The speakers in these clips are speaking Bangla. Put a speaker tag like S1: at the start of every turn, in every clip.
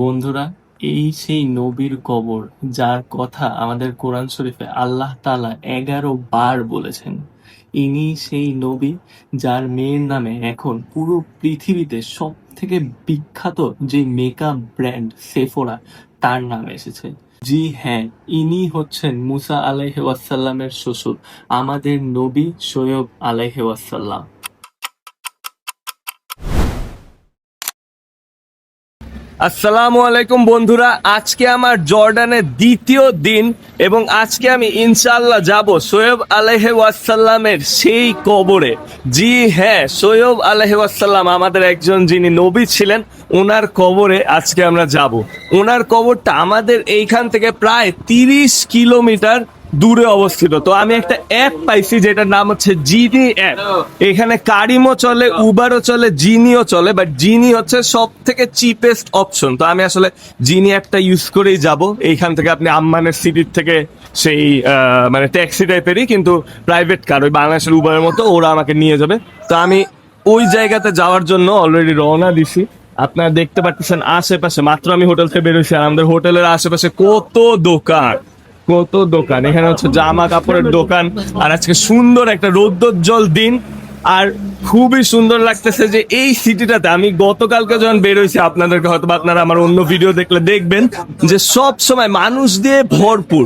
S1: বন্ধুরা, এই সেই নবীর কবর যার কথা আমাদের কোরআন শরীফে আল্লাহ তালা এগারো বার বলেছেন। ইনি সেই নবী যার মেয়ের নামে এখন পুরো পৃথিবীতে সব থেকে বিখ্যাত যে মেকআপ ব্র্যান্ড সেফোরা, তার নাম এসেছে। জি হ্যাঁ ইনি হচ্ছেন মুসা আলাইহি ওয়াসাল্লামের শ্বশুর, আমাদের নবী সৈয়ব আলাইহি ওয়াসাল্লাম।
S2: আসসালামু আলাইকুম বন্ধুরা, আজকে আমার জর্ডানের দ্বিতীয় দিন এবং আজকে আমি ইনশাল্লাহ যাব সৈয়ব আলহে ওয়াসাল্লামের সেই কবরে। জি হ্যাঁ সৈয়ব আলহে ওয়াসাল্লাম আমাদের একজন যিনি নবী ছিলেন ওনার কবরে আজকে আমরা যাব। ওনার কবরটা আমাদের এইখান থেকে প্রায় তিরিশ কিলোমিটার দূরে অবস্থিত। তো আমি একটা অ্যাপ পাইছি যেটার নাম হচ্ছে জিনি অ্যাপ এখানে কারিমও চলে উবারও চলে জিনিও চলে বাট জিনি হচ্ছে সব থেকে চিপেস্ট অপশন তো আমি আসলে জিনি অ্যাপটা ইউজ করেই যাব। এইখান থেকে আপনি আম্মানের সিটির থেকে সেই মানে ট্যাক্সি টাইপেরই কিন্তু প্রাইভেট কার ওই বাংলাদেশের উবারের মতো ওরা আমাকে নিয়ে যাবে। তো আমি ওই জায়গাতে যাওয়ার জন্য অলরেডি রওনা দিছি। আপনারা দেখতে পাচ্ছেন আশেপাশে মাত্র আমি হোটেল থেকে বেরোছি আর আমাদের হোটেলের আশেপাশে কত দোকান। কত দোকান। এখানে হচ্ছে জামা কাপড়ের দোকান আর আজকে সুন্দর একটা রৌদ্রোজ্জ্বল দিন। আর খুবই সুন্দর লাগতেছে যে এই সিটিটাতে আমি গতকালকে যখন বেরোইছি আপনাদেরকে হয়তো আপনারা আমার অন্য ভিডিও দেখলে দেখবেন যে সব সময় মানুষ দিয়ে ভরপুর।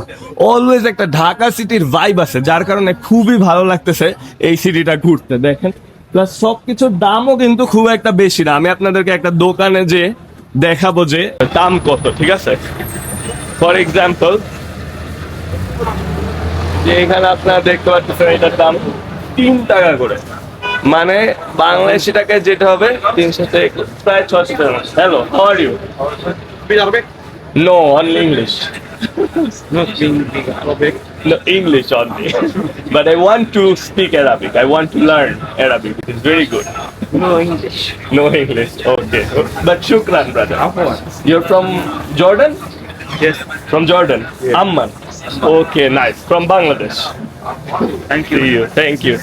S2: অলওয়েজ একটা ঢাকা সিটির ভাইব আছে, যার কারণে খুবই ভালো লাগতেছে এই সিটিটা ঘুরতে, দেখেন। প্লাস সবকিছুর দামও কিন্তু খুব একটা বেশি না। আমি আপনাদেরকে একটা দোকানে যে দেখাবো যে দাম কত, ঠিক আছে? ফর এক্সাম্পল যে এখানে আপনারা দেখতে পাচ্ছেন এটার দাম তিন টাকা করে। মানে বাংলাদেশি টাকা যেটা হবে তিনশো প্রায় ছশো টাকা hello how are you know only English English only but I want speak Arabic I want is very good
S3: no English
S2: English okay but শুক্রান you're from Jordan from Jordan Okay, nice. From Bangladesh.
S3: Thank
S2: See you. Thank you.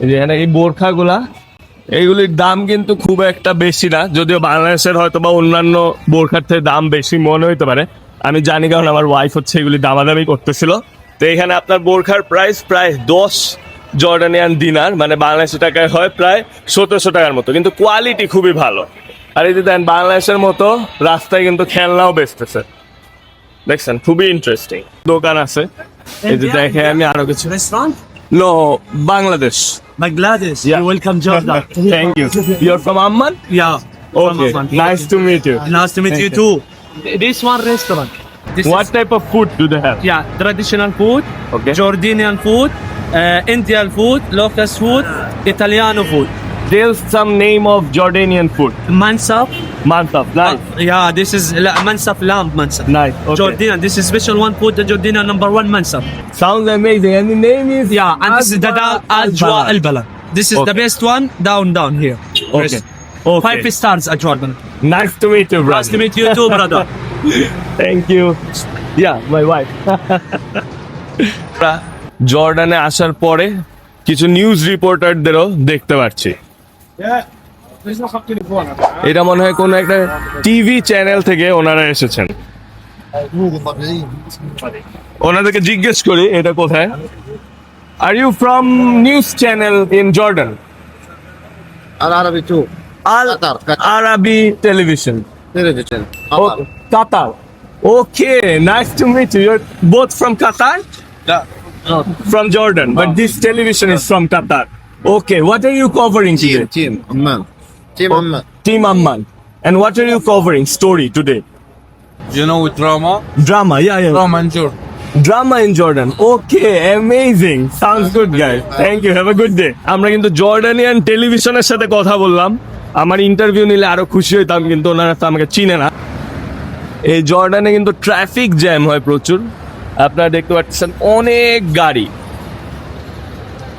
S2: এখানে এই বোরখাগুলা এইগুলির দাম কিন্তু খুব একটা বেশি না যদিও বাংলাদেশের হয়তো বা অন্যান্য বোরখার থেকে দাম বেশি মনে হইতে পারে আমি জানি কারণ আমার ওয়াইফ হচ্ছে এগুলি দামাদামি করতেছিল তো এখানে আপনার বোরখার প্রাইস প্রায় দশ জর্ডানিয়ান দিনার মানে বাংলাদেশি টাকায় হয় প্রায় সতেরোশো টাকার মতো কিন্তু কোয়ালিটি খুবই ভালো আর এই যে দেন বাংলাদেশের মতো রাস্তায় কিন্তু খেলনাও বেচতেছে দেখছেন খুবই ইন্টারেস্টিং দোকান আছে এই যে দেখে আমি আরো কিছু
S4: Restaurant?
S2: No Bangladesh
S4: Bangladesh.
S2: Yeah.
S4: You welcome Jordan.
S2: Thank you. You're from Amman?
S4: yeah.
S2: Okay. Nice to meet you.
S4: Nice to meet you too. This one restaurant. This
S2: What type of food do they have?
S4: is, yeah, traditional food,
S2: Okay.
S4: Jordanian food, uh, Indian food, local food, Italiano food.
S2: There's some name of Jordanian food.
S4: Mansaf.
S2: Mantap. Nice.
S4: yeah, this is la- Mansaf lamb Mansaf.
S2: Nice. Okay.
S4: Jordanian. This is special one food. The Jordanian number one Mansaf.
S2: Sounds amazing. And the name is
S4: Yeah, and this is the da- Ajwa Al Balad. This is the
S2: Okay.
S4: best one. Down, down here.
S2: Okay. Okay.
S4: Five stars Ajwa Al Balad.
S2: Nice to meet you, brother.
S4: Nice to meet you too, brother.
S2: Thank you. Yeah, my wife. জর্ডানে আসার পরে কিছু নিউজ রিপোর্টারদেরও দেখতে পাচ্ছি এটা মনে হয় কোনো একটা টিভি চ্যানেল থেকে ওনারা এসেছেন। ওনাদেরকে জিজ্ঞেস করি এটা কোথায়? Are you from
S5: news channel
S2: in
S5: Jordan are
S2: আরবি
S5: television
S2: television Qatar okay nice to meet you your both from Qatar from Jordan but this television is from Qatar. Okay what are you covering here?
S5: Team, Team oh, Amman.
S2: Team Amman. And what are you covering story today?
S6: You know drama?
S2: Drama, yeah, yeah.
S6: Drama and Jordan.
S2: Drama in Jordan okay amazing sounds good guys thank you have a good day আমরা কিন্তু জর্ডানিয়ান টেলিভিশনের সাথে কথা বললাম আমার ইন্টারভিউ নিলে আরও খুশি হইতাম কিন্তু ওনারা তো আমাকে চিনে না এই জর্ডানে কিন্তু ট্রাফিক জ্যাম হয় প্রচুর আপনারা দেখতে পাচ্ছেন অনেক গাড়ি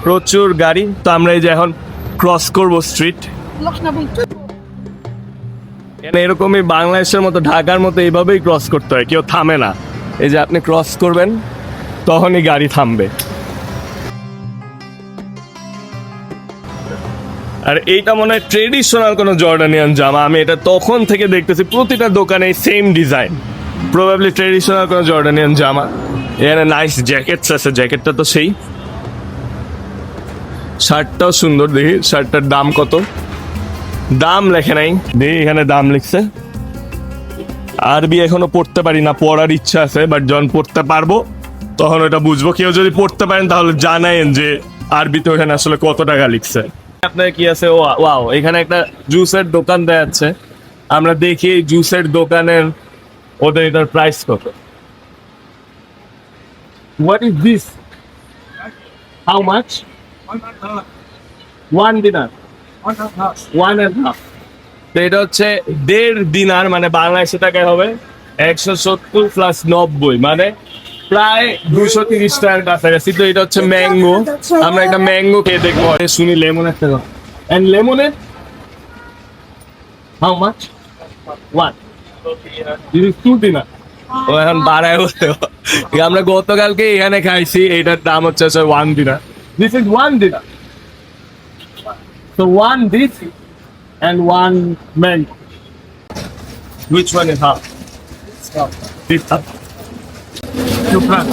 S2: প্রচুর গাড়ি তো আমরা এই যে এখন ক্রস করব স্ট্রিট এরকমই বাংলাদেশের মতো ঢাকার মতো এইভাবেই ক্রস করতে হয়, কেউ থামে না। এই যে আপনি ক্রস করবেন, তখনই গাড়ি থামবে। আর এইটা মনে হয় ট্রেডিশনাল কোনো জর্ডানিয়ান জামা, আমি এটা তখন থেকে দেখতেছি, প্রতিটা দোকানে সেম ডিজাইন প্রবাবলি ট্রেডিশনাল কোনো জর্ডানিয়ান জামা। এখানে নাইস জ্যাকেটস আছে জ্যাকেটটা তো সেই। শার্টটাও সুন্দর দেখি শার্টটার দাম কত? দাম লেখে নাই। দেখি এখানে দাম লিখছে। আরবি এখনও পড়তে পারি না, পড়ার ইচ্ছা আছে বাট যখন পড়তে পারব, তখন ওটা বুঝব। কেউ যদি পড়তে পারেন, তাহলে জানায়েন যে আরবিতে ওখানে আসলে কত টাকা লিখছে। আপনার কি আছে? ওয়াও, এখানে একটা জুসের দোকান দেয়া যাচ্ছে আমরা দেখি জুসের দোকানের ওদের এটার প্রাইস কত। What is this how much one dinar one হচ্ছে দেড় দিনার মানে বাংলাদেশে টাকায় হবে একশো সত্তর প্লাস নব্বই মানে প্রায় দুশো তিরিশ টাকার কাছাকাছি। তো এটা হচ্ছে ম্যাঙ্গো। আমরা একটা ম্যাঙ্গো খেয়ে দেখব। শুনি লেমন একটা and লেমনের? How much one two dinar ও, এখন বাড়ায় আমরা গতকালকে এখানে খাইছি, এটার দাম হচ্ছে one dinar this is one dinar So one this and one mango. Which one is half? This half. Shukran.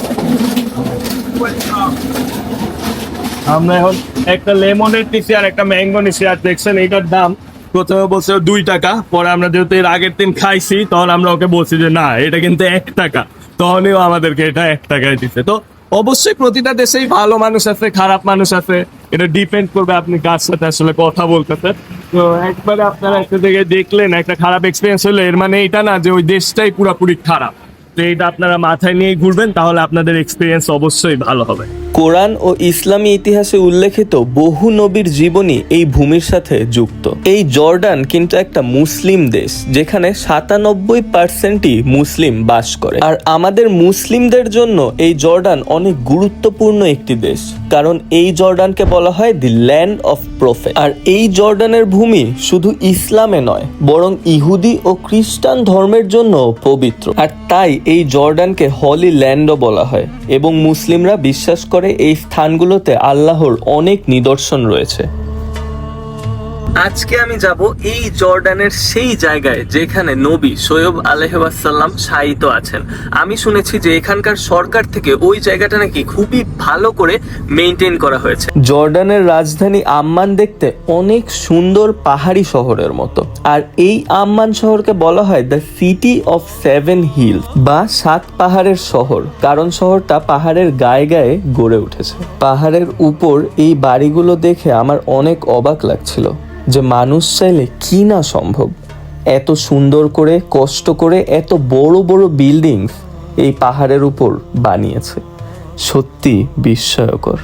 S2: আমরা এখন একটা লেমনের নিছি আর একটা ম্যাঙ্গো নিছি আর দেখছেন এইটার দাম প্রথমে বলছে দুই টাকা, পরে আমরা যেহেতু এর আগের দিন খাইছি, তখন আমরা ওকে বলছি যে না, এটা কিন্তু এক টাকা তখনই আমাদেরকে এটা এক টাকায় দিচ্ছে তো অবশ্যই প্রতিটা দেশেই ভালো মানুষ আছে, খারাপ মানুষ আছে। এটা ডিপেন্ড করবে আপনি কার সাথে আসলে কথা বলতেছে। তো একবারে আপনারা একটা জায়গায় দেখলেন, একটা খারাপ এক্সপিরিয়েন্স হলে, এর মানে এটা না যে ওই দেশটাই পুরোপুরি খারাপ। তো এটা আপনারা মাথায় নিয়ে ঘুরবেন, তাহলে আপনাদের এক্সপিরিয়েন্স অবশ্যই ভালো হবে।
S1: কোরআন ও ইসলামী ইতিহাসে উল্লেখিত বহু নবীর জীবনী এই ভূমির সাথে যুক্ত। এই জর্ডান কিন্তু একটা মুসলিম দেশ, যেখানে সাতানব্বই পার্সেন্টই মুসলিম বাস করে। আর আমাদের মুসলিমদের জন্য এই জর্ডান অনেক গুরুত্বপূর্ণ একটি দেশ, কারণ এই জর্ডানকে বলা হয় দি ল্যান্ড অফ প্রফেট। আর এই জর্ডানের ভূমি শুধু ইসলামে নয়, বরং ইহুদি ও খ্রিস্টান ধর্মের জন্য পবিত্র। আর তাই এই জর্ডানকে হলি ল্যান্ডও বলা হয়, এবং মুসলিমরা বিশ্বাস করে এই স্থানগুলোতে আল্লাহর অনেক নিদর্শন রয়েছে। আজকে আমি যাব এই জর্ডানের সেই জায়গায় যেখানে নবী সৈয়ব আলহাসাল্লাম শায়িত আছেন। আমি শুনেছি যে এখানকার সরকার থেকে ওই জায়গাটা নাকি খুবই ভালো করে মেনটেন করা হয়েছে। জর্ডানের রাজধানী আম্মান দেখতে অনেক সুন্দর পাহাড়ি শহরের মতো। আর এই আম্মান শহরকে বলা হয় the city of seven hill বা সাত পাহাড়ের শহর। কারণ শহরটা পাহাড়ের গায়ে গায়ে গড়ে উঠেছে। পাহাড়ের উপর এই বাড়িগুলো দেখে আমার অনেক অবাক লাগছিল। যে মানুষ চাইলে কি না সম্ভব? এত সুন্দর করে, কষ্ট করে, এত বড় বড় বিল্ডিংস এই পাহাড়ের উপর বানিয়েছে। সত্যি বিস্ময়কর।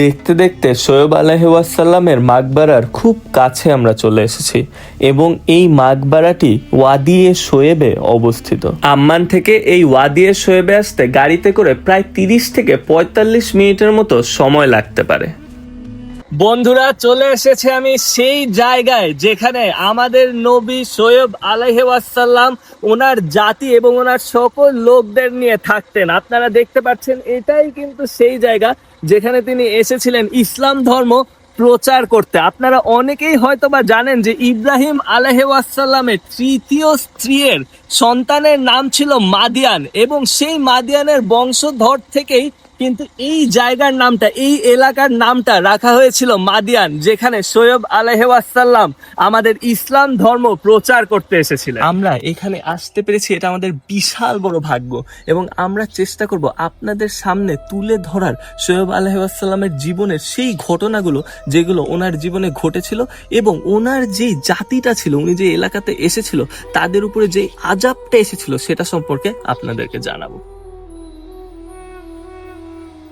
S1: দেখতে দেখতে সৈয়ব আলহাসাল্লামের মাকবারার খুব কাছে আমরা চলে এসেছি এবং এই মাকবারাটি ওয়াদিয়ে শোয়েবে অবস্থিত। আম্মান থেকে এই ওয়াদিয়ে শোয়েবে আসতে গাড়িতে করে প্রায় তিরিশ থেকে পঁয়তাল্লিশ মিনিটের মতো সময় লাগতে পারে।
S2: বন্ধুরা, চলে এসেছে আমি সেই জায়গায় যেখানে আমাদের নবী সৈয়ব আলাইহাসাল্লাম ওনার জাতি এবং ওনার সকল লোকদের নিয়ে থাকতেন। আপনারা দেখতে পাচ্ছেন, এটাই কিন্তু সেই জায়গা। যেখানে তিনি এসেছিলেন ইসলাম ধর্ম প্রচার করতে। আপনারা অনেকেই হয়তো বা জানেন যে ইব্রাহিম আলহাসাল্লামের তৃতীয় স্ত্রীর সন্তানের নাম ছিল মাদিয়ান এবং সেই মাদিয়ানের বংশধর থেকেই কিন্তু এই জায়গার নামটা, এই এলাকার নামটা রাখা হয়েছিল মাদিয়ান, যেখানে সৈয়ব আলহাসাল্লাম আমাদের ইসলাম ধর্ম প্রচার করতে এসেছিলেন। আমরা এখানে আসতে পেরেছি, এটা আমাদের বিশাল বড় ভাগ্য। এবং আমরা চেষ্টা করব আপনাদের সামনে তুলে ধরার সৈয়ব আলহাসাল্লামের জীবনের সেই ঘটনাগুলো, যেগুলো ওনার জীবনে ঘটেছিল এবং ওনার যেই জাতিটা ছিল, উনি যে এলাকাতে এসেছিল, তাদের উপরে যে আজাবটা এসেছিল, সেটা সম্পর্কে আপনাদেরকে জানাব।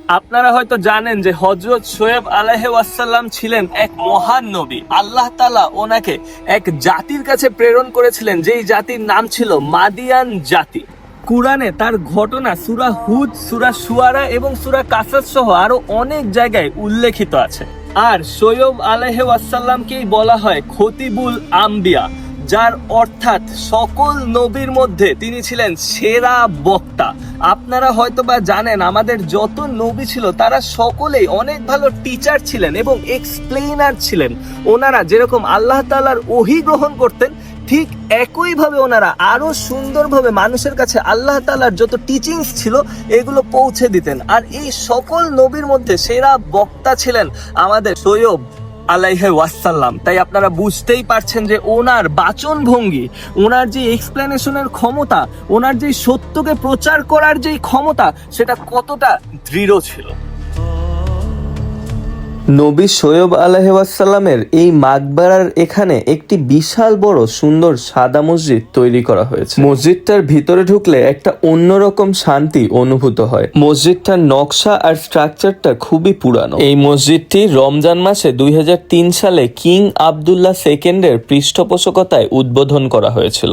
S2: আপনারা হয়তো জানেন যে হজরত সোয়েব আলাহাসাল্লাম ছিলেন এক মহান নবী। আল্লাহ তালা ওনাকে এক জাতির কাছে প্রেরণ করেছিলেন, যেই জাতির নাম ছিল মাদিয়ান জাতি। কুরআনে তার ঘটনা সুরা হুদ, সুরা সুয়ারা এবং সুরা কাসাস সহ আরও অনেক জায়গায় উল্লেখিত আছে। আর সৈয়ব আলহ ওয়াসাল্লামকেই বলা হয় খতিবুল আম্বিয়া। যার অর্থাৎ সকল নবীর মধ্যে তিনি ছিলেন সেরা বক্তা।
S1: আপনারা হয়তো বা জানেন, আমাদের যত নবী ছিল, তারা সকলেই অনেক ভালো টিচার ছিলেন এবং এক্সপ্লেইনার ছিলেন। ওনারা যেরকম আল্লাহ তালার ওহি গ্রহণ করতেন, ঠিক একইভাবে ওনারা আরও সুন্দরভাবে মানুষের কাছে আল্লাহ তালার যত টিচিংস ছিল, এগুলো পৌঁছে দিতেন। আর এই সকল নবীর মধ্যে সেরা বক্তা ছিলেন আমাদের সৈয়ব আলাইহে ওয়াসাল্লাম। তাই আপনারা বুঝতেই পারছেন যে ওনার বাচন ভঙ্গি ওনার যে এক্সপ্লেনেশনের ক্ষমতা, ওনার যে সত্যকে প্রচার করার যে ক্ষমতা, সেটা কতটা দৃঢ় ছিল। নবী সৈয়ব আলহাসাল্লামের এই মাকবারার এখানে একটি বিশাল বড় সুন্দর সাদা মসজিদ তৈরি করা হয়েছে। মসজিদটার ভিতরে ঢুকলে একটা অন্যরকম শান্তি অনুভূত হয়। মসজিদটার নকশা আর স্ট্রাকচারটা খুবই পুরানো। এই মসজিদটি রমজান মাসে দুই হাজার তিন সালে কিং আবদুল্লাহ সেকেন্ডের পৃষ্ঠপোষকতায় উদ্বোধন করা হয়েছিল।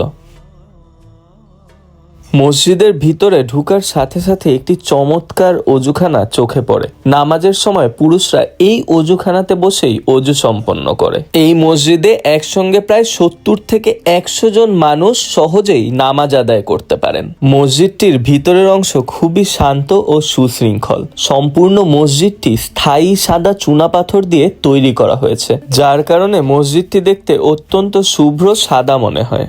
S1: মসজিদের ভিতরে ঢুকার সাথে সাথে একটি চমৎকার অজুখানা চোখে পড়ে। নামাজের সময় পুরুষরা এই অজুখানাতে বসেই অজু সম্পন্ন করে। এই মসজিদে একসঙ্গে প্রায় সত্তর থেকে একশো জন মানুষ সহজেই নামাজ আদায় করতে পারেন। মসজিদটির ভিতরের অংশ খুবই শান্ত ও সুশৃঙ্খল। সম্পূর্ণ মসজিদটি স্থায়ী সাদা চুনাপাথর দিয়ে তৈরি করা হয়েছে, যার কারণে মসজিদটি দেখতে অত্যন্ত শুভ্র সাদা মনে হয়।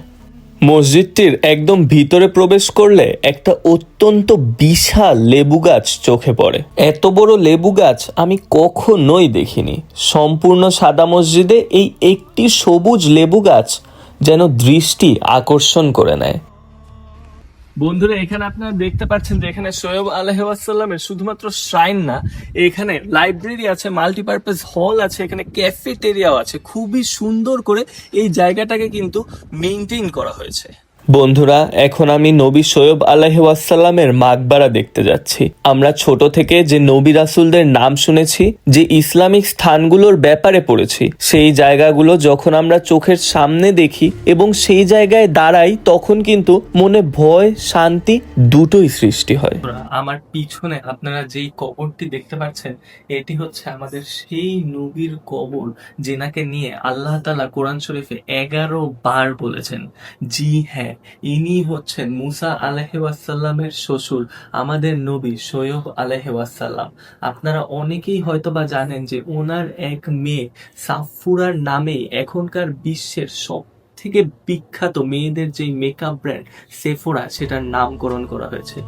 S1: মসজিদটির একদম ভিতরে প্রবেশ করলে একটা অত্যন্ত বিশাল লেবু গাছ চোখে পড়ে। এত বড় লেবু গাছ আমি কখনোই দেখিনি। সম্পূর্ণ সাদা মসজিদে এই একটি সবুজ লেবু গাছ যেন দৃষ্টি আকর্ষণ করে নেয়। বন্ধুরা, এখানে আপনারা দেখতে পাচ্ছেন যে এখানে সৈয়ব আলহাসাল্লামের শুধুমাত্র শ্রাইন না, এখানে লাইব্রেরি আছে মাল্টিপারপাস হল আছে, এখানে ক্যাফেটেরিয়াও আছে। খুবই সুন্দর করে এই জায়গাটাকে কিন্তু মেনটেন করা হয়েছে। বন্ধুরা, এখন আমি নবী সৈয়ব আলহাসাল্লামের মাকবারা দেখতে যাচ্ছি। আমরা ছোট থেকে যে নবী রাসুলদের নাম শুনেছি, যে ইসলামিক স্থানগুলোর ব্যাপারে পড়েছি, সেই জায়গাগুলো যখন আমরা চোখের সামনে দেখি এবং সেই জায়গায় দাঁড়াই, তখন কিন্তু মনে ভয়, শান্তি দুটোই সৃষ্টি হয়।
S7: আমার পিছনে আপনারা যেই কবরটি দেখতে পাচ্ছেন, এটি হচ্ছে আমাদের সেই নবীর কবর, যেনাকে নিয়ে আল্লাহ তালা কোরআন শরীফে এগারো বার বলেছেন, জি হ্যাঁ ইনি হচ্ছেন মুসা আলহাসাল্লামের শ্বশুর, আমাদের নবী সৈয়ব আলহাসাল্লাম আপনারা অনেকেই হয়তো বা জানেন যে ওনার এক মেয়ে সাফুরার নামে এখনকার বিশ্বের সব থেকে বিখ্যাত মেয়েদের যেই মেকআপ ব্র্যান্ড, সেফোরা, সেটার নামকরণ করা হয়েছে।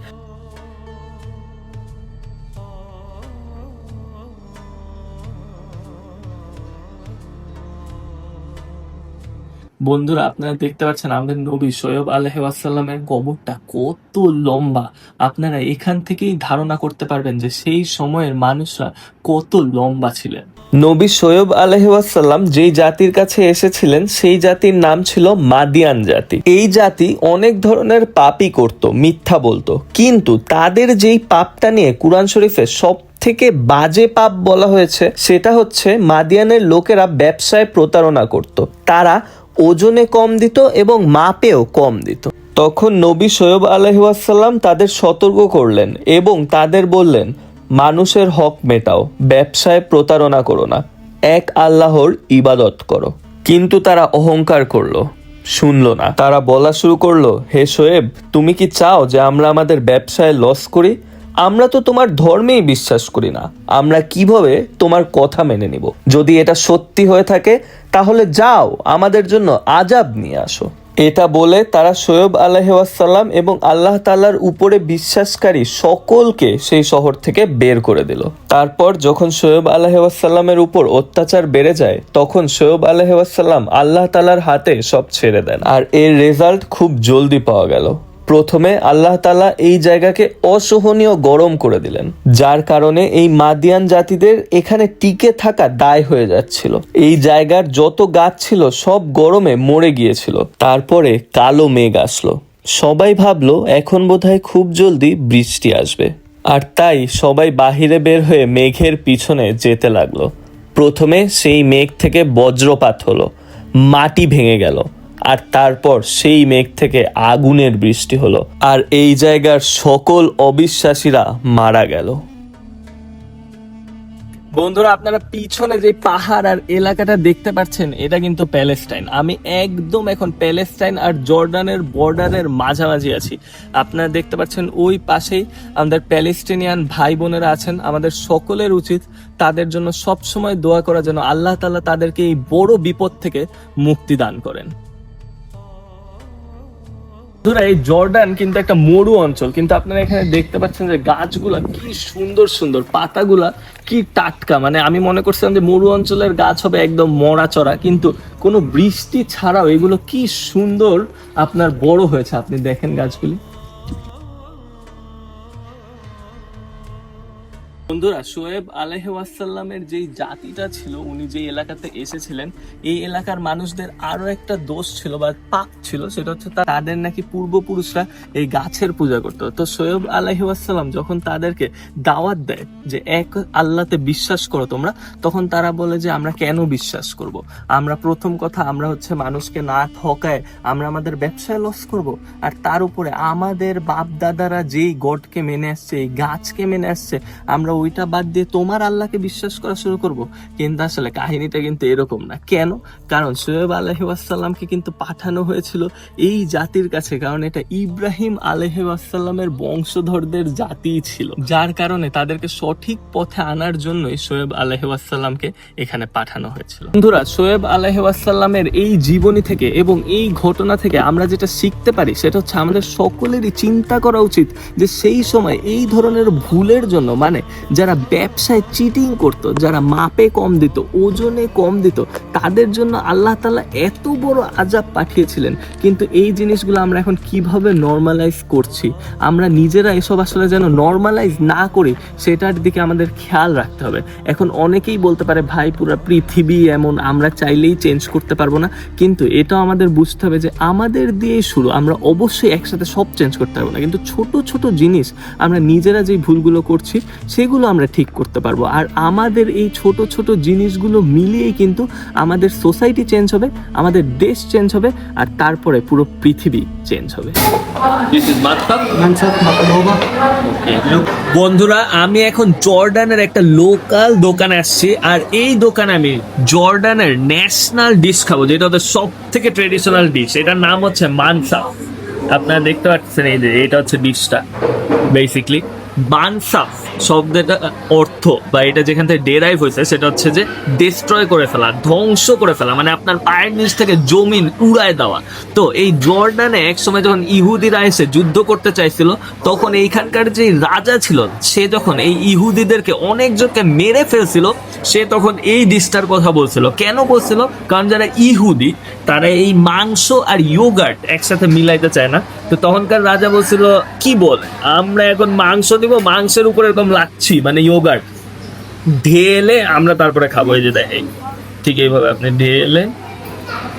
S7: বন্ধুরা, আপনারা দেখতে পাচ্ছেন আমাদের নবী সৈয়ব আলহাসাল্লামের কবরটা কত লম্বা। আপনারা এখান থেকেই ধারণা করতে পারবেন যে সেই সময়ের মানুষরা কত লম্বা ছিলেন।
S1: নবী সৈয়ব আলহাসাল্লাম যেই জাতির কাছে এসেছিলেন, সেই জাতির নাম ছিল মাদিয়ান জাতি। এই জাতি অনেক ধরনের পাপই করত, মিথ্যা বলতো। কিন্তু তাদের যেই পাপটা নিয়ে কুরআন শরীফে সব থেকে বাজে পাপ বলা হয়েছে, সেটা হচ্ছে মাদিয়ানের লোকেরা ব্যবসায় প্রতারণা করত। তারা ওজনে কম দিত এবং মাপেও কম দিত। তখন নবী সৈয়ব আলহাসাল্লাম তাদের সতর্ক করলেন এবং তাদের বললেন, মানুষের হক মেটাও, ব্যবসায় প্রতারণা করো না। এক আল্লাহর ইবাদত করো। কিন্তু তারা অহংকার করল, শুনলো না। তারা বলা শুরু করল, হে শোয়েব, তুমি কি চাও যে আমরা আমাদের ব্যবসায় লস করি? আমরা তো তোমার ধর্মেই বিশ্বাস করি না। আমরা কীভাবে তোমার কথা মেনে নিব? যদি এটা সত্যি হয়ে থাকে, তাহলে যাও, আমাদের জন্য আজাব নিয়ে আসো। এটা বলে তারা সৈয়ব আলহাসাল্লাম এবং আল্লাহ তাল্লার উপরে বিশ্বাসকারী সকলকে সেই শহর থেকে বের করে দিল। তারপর যখন সৈয়ব আলহাসাল্লামের উপর অত্যাচার বেড়ে যায়, তখন সৈয়ব আলহাসাল্লাম আল্লাহ তালার হাতে সব ছেড়ে দেন। আর এর রেজাল্ট খুব জলদি পাওয়া গেল। প্রথমে আল্লাহ তালা এই জায়গাকে অসহনীয় গরম করে দিলেন, যার কারণে এই মাদিয়ান জাতিদের এখানে টিকে থাকা দায় হয়ে যাচ্ছিল। এই জায়গার যত গাছ ছিল সব গরমে মরে গিয়েছিল, তারপরে কালো মেঘ আসলো। সবাই ভাবলো, এখন বোধহয় খুব জলদি বৃষ্টি আসবে। আর তাই সবাই বাহিরে বের হয়ে মেঘের পিছনে যেতে লাগল। প্রথমে সেই মেঘ থেকে বজ্রপাত হলো, মাটি ভেঙে গেল। আর তারপর সেই মেঘ থেকে আগুনের বৃষ্টি হলো, আর এই জায়গার সকল অবিশ্বাসীরা মারা গেল। বন্ধুরা, আপনারা পিছনে যে পাহাড় আর এলাকাটা দেখতে পাচ্ছেন, এটা কিন্তু প্যালেস্টাইন। আমি একদম এখন প্যালেস্টাইন আর জর্ডানের বর্ডারের মাঝামাঝি আছি। আপনারা দেখতে পাচ্ছেন ওই পাশেই আমাদের প্যালেস্টিনিয়ান ভাই বোনেরা আছেন, আমাদের সকলের উচিত তাদের জন্য সব সময় দোয়া করা যেন আল্লাহ তাআলা তাদেরকে এই বড় বিপদ থেকে মুক্তি দান করেন। বন্ধুরা, এই জর্ডান কিন্তু একটা মরু অঞ্চল। কিন্তু আপনারা এখানে দেখতে পাচ্ছেন যে গাছগুলা কি সুন্দর সুন্দর, পাতাগুলা কি টাটকা। মানে আমি মনে করছিলাম যে মরু অঞ্চলের গাছ হবে একদম মরা চড়া, কিন্তু কোনো বৃষ্টি ছাড়াও এগুলো কি সুন্দর আপনার বড় হয়েছে। আপনি দেখেন গাছগুলি। বন্ধুরা, শোয়েব আলহাসাল্লামের যেই জাতিটা ছিল, উনি যে এলাকাতে এসেছিলেন, এই এলাকার মানুষদের আরও একটা দোষ ছিল বা পাপ ছিল, সেটা হচ্ছে তাদের নাকি পূর্বপুরুষরা এই গাছের পূজা করতো তো শোয়েব আলহাসাল্লাম যখন তাদেরকে দাওয়াত দেয় যে, এক আল্লাহতে বিশ্বাস করো তোমরা, তখন তারা বলে যে, আমরা কেন বিশ্বাস করব। আমরা প্রথম কথা, আমরা হচ্ছে মানুষকে না ঠকায়, আমরা আমাদের ব্যবসায় লস করব আর তার উপরে আমাদের বাপ দাদারা যেই গডকে মেনে আসছে, এই গাছকে মেনে আসছে, আমরা ওইটা বাদ দিয়ে তোমার আল্লাহকে বিশ্বাস করা শুরু করব। কিন্তু আসলে কাহিনীটা কিন্তু এরকম না। কেন? কারণ সোয়েব আলহাসাল্লামকে কিন্তু পাঠানো হয়েছিল এই জাতির কাছে। কারণ এটা ইব্রাহিম আলহাসাল্লামের বংশধরদের জাতি ছিল। যার কারণে তাদেরকে সঠিক পথে আনার জন্যই সোয়েব আলহাসাল্লামকে এখানে পাঠানো হয়েছিল। বন্ধুরা, সোয়েব আলহাসাল্লামের এই জীবনী থেকে এবং এই ঘটনা থেকে আমরা যেটা শিখতে পারি, সেটা হচ্ছে আমাদের সকলেরই চিন্তা করা উচিত যে সেই সময় এই ধরনের ভুলের জন্য মানে যারা ব্যবসায় চিটিং করত, যারা মাপে কম দিত, ওজনে কম দিত, তাদের জন্য আল্লাহ তাআলা এত বড় আজাব পাঠিয়েছিলেন। কিন্তু এই জিনিসগুলো আমরা এখন কীভাবে নর্মালাইজ করছি? আমরা নিজেরা এসব আসলে যেন নর্মালাইজ না করি, সেটার দিকে আমাদের খেয়াল রাখতে হবে। এখন অনেকেই বলতে পারে, ভাই, পুরো পৃথিবী এমন, আমরা চাইলেই চেঞ্জ করতে পারব না। কিন্তু এটাও আমাদের বুঝতে হবে যে, আমাদের দিয়েই শুরু। আমরা অবশ্যই একসাথে সব চেঞ্জ করতে পারব না। কিন্তু ছোট ছোট জিনিস আমরা নিজেরা যেই ভুলগুলো করছি, সেগুলো আমরা ঠিক করতে পারব। আর আমাদের এই ছোট ছোট জিনিসগুলো মিলিয়েই কিন্তু আমাদের সোসাইটি চেঞ্জ হবে আমাদের দেশ চেঞ্জ হবে আর তারপরে পুরো পৃথিবী চেঞ্জ হবে। বন্ধুরা আমি এখন জর্ডানের একটা লোকাল দোকানে আসছি আর এই দোকানে আমি জর্ডানের ন্যাশনাল ডিশ খাব যেটা ওদের সব থেকে ট্রেডিশনাল ডিশ এটার নাম হচ্ছে মানসা। আপনারা দেখতে পাচ্ছেন এই যে এটা হচ্ছে ডিশটা বেসিকলি বানসাফ শব্দটা অর্থ বা এটা যেখান থেকে ডেরাইভ হয়েছে, সেটা হচ্ছে যে ডিস্ট্রয় করে ফেলা, ধ্বংস করে ফেলা মানে আপনার পায়ের নিচ থেকে জমিন উড়ায় দেওয়া। তো এই জর্ডানে এক সময় যখন ইহুদিরা এসে যুদ্ধ করতে চাইছিল, তখন এইখানকার যে রাজা ছিল, সে যখন এই ইহুদিদেরকে অনেকজনকে মেরে ফেলছিল, সে তখন এই ডিশটার কথা বলছিল। কেন বলছিল? কারণ যারা ইহুদি, তারা এই মাংস আর ইয়োগার্ট একসাথে মিলাইতে চায় না। তো তখনকার রাজা বলছিল, কি বল? আমরা এখন মাংস দিব, মাংসের উপরে এরকম লাচ্ছি মানে ইয়োগার্ট ঢেলে আমরা তারপরে খাব, এই যে দেখেন ঠিক এইভাবে আপনি ঢেলে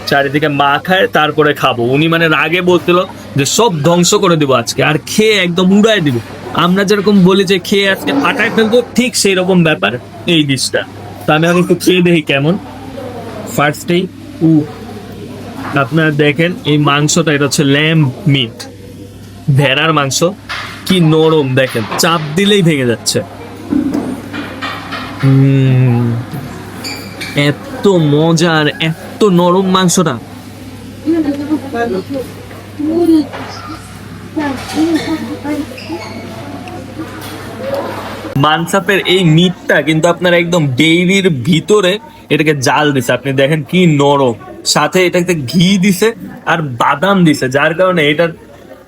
S1: চারিদিকে মাখায় তারপরে খাব। উনি মানে রাগে বলছিল যে, সব ধ্বংস করে দিব আজকে, আর খেয়ে একদম উড়াই দিব। আমরা যেরকম বলি যে, খেয়ে আজকে ফাটায় ফেলব, ঠিক সেই রকম ব্যাপার, এই ডিশটা তো আমি একটু খেয়ে দেখি কেমন। ফার্স্টেই উ আপনারা দেখেন এই মাংসটা, এটা হচ্ছে ল্যাম্প মিট ভেড়ার মাংস। কি নরম দেখেন, চাপ দিলেই ভেঙে যাচ্ছে। এত মজার এত নরম মাংসটা। মানসাপের এই মিটটা কিন্তু আপনার একদম ডেইরির ভিতরে এটাকে জাল দিছে। আপনি দেখেন কি নরম। সাথে এটাতে ঘি দিছে আর বাদাম দিছে, যার কারণে এটার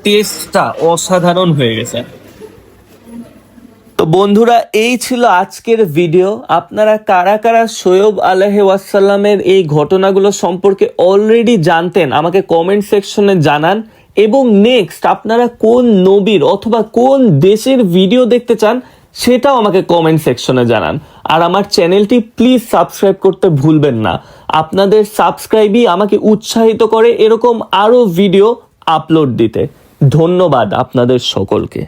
S1: টেস্টটা অসাধারণ হয়ে গেছে। তো বন্ধুরা, এই ছিল আজকের ভিডিও আপনারা কারা কারা সৈয়ব আলহে ওয়াসাল্লামের এই ঘটনাগুলো সম্পর্কে অলরেডি জানতেন, আমাকে কমেন্ট সেকশনে জানান। এবং নেক্সট আপনারা কোন নবীর অথবা কোন দেশের ভিডিও দেখতে চান সেটাও আমাকে কমেন্ট সেকশনে জানান। আর আমার চ্যানেলটি প্লিজ সাবস্ক্রাইব করতে ভুলবেন না। আপনাদের সাবস্ক্রাইবই আমাকে উৎসাহিত করে এরকম আরও ভিডিও আপলোড দিতে। ধন্যবাদ আপনাদের সকলকে।